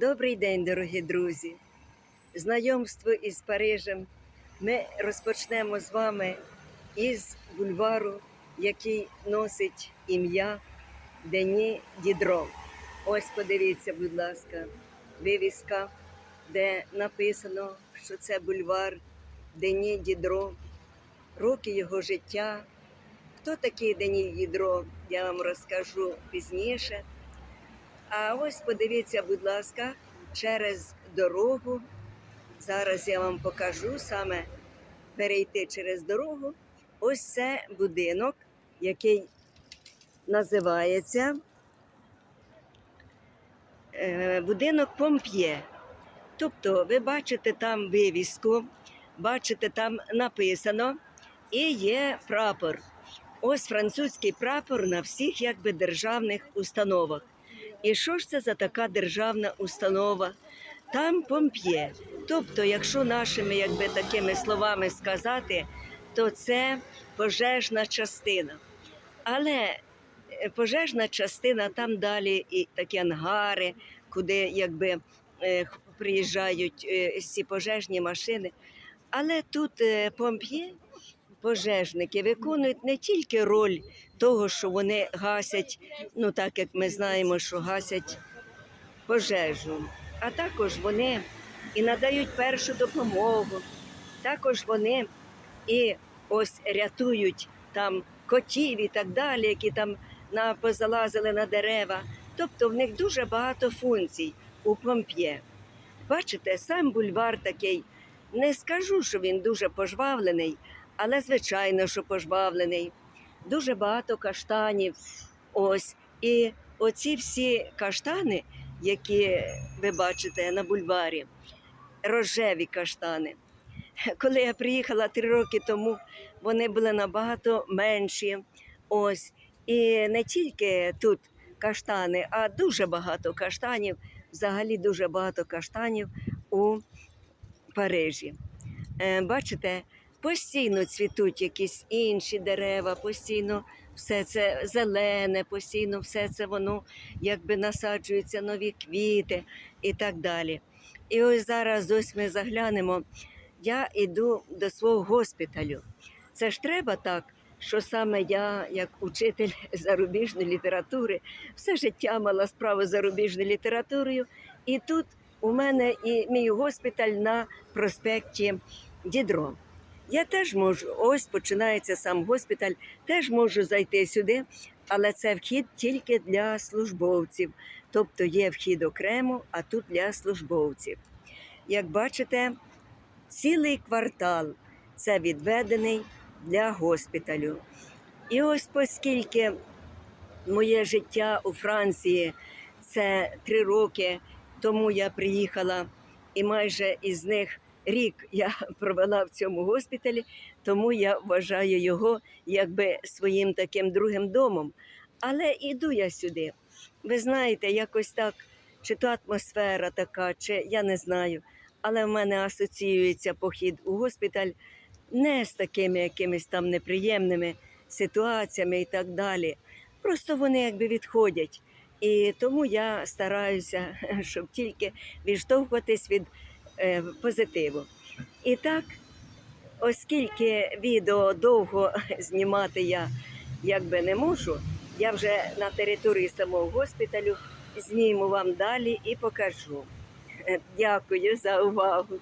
Добрий день, дорогі друзі! Знайомство із Парижем ми розпочнемо з вами із бульвару, який носить ім'я Дені Дідро. Ось подивіться, будь ласка, вивіска, де написано, що це бульвар Дені Дідро, роки його життя. Хто такий Дені Дідро, я вам розкажу пізніше. А ось подивіться, будь ласка, через дорогу. Зараз я вам покажу саме перейти через дорогу. Ось це будинок, який називається е, будинок Помп'є. Тобто, ви бачите там вивіску, бачите, там написано і є прапор. Ось французький прапор на всіх якби державних установах. І що ж це за така державна установа? Там помп'є. Тобто, якщо нашими якби такими словами сказати, то це пожежна частина. Але е, пожежна частина там далі і такі ангари, куди якби е, приїжджають е, ці пожежні машини. Але тут помп'є, пожежники виконують не тільки роль того, що вони гасять, ну так як ми знаємо, що гасять пожежу, а також вони і надають першу допомогу. Також вони і ось рятують там котів і так далі, які там на, позалазили на дерева. Тобто в них дуже багато функцій у помп'є. Бачите, сам бульвар такий. Не скажу, що він дуже пожвавлений, але звичайно, що пожвавлений. Дуже багато каштанів. Ось. І оці всі каштани, які ви бачите на бульварі, рожеві каштани. Коли я приїхала три роки тому, вони були набагато менші. Ось. І не тільки тут каштани, а дуже багато каштанів, взагалі дуже багато каштанів у Парижі. Е, Бачите, постійно цвітуть якісь інші дерева, постійно все це зелене, постійно все це воно якби насаджуються нові квіти і так далі. І ось зараз ось ми заглянемо. Я йду до свого госпіталю. Це ж треба так, що саме я, як учитель зарубіжної літератури, все життя мала справу з зарубіжною літературою. І тут у мене і мій госпіталь на проспекті Дідро. Я теж можу, ось починається сам госпіталь, теж можу зайти сюди, але це вхід тільки для службовців. Тобто є вхід окремо, а тут для службовців. Як бачите, цілий квартал це відведений для госпіталю. І ось оскільки моє життя у Франції це три роки тому я приїхала, і майже із них рік я провела в цьому госпіталі, тому я вважаю його якби своїм таким другим домом. Але іду я сюди. Ви знаєте, якось так, чи то атмосфера така, чи я не знаю. Але в мене асоціюється похід у госпіталь не з такими якимись там неприємними ситуаціями і так далі. Просто вони якби відходять. І тому я стараюся, щоб тільки відштовхуватись від позитиву. І так, оскільки відео довго знімати я якби не можу, я вже на території самого госпіталю зніму вам далі і покажу. Е, Дякую за увагу.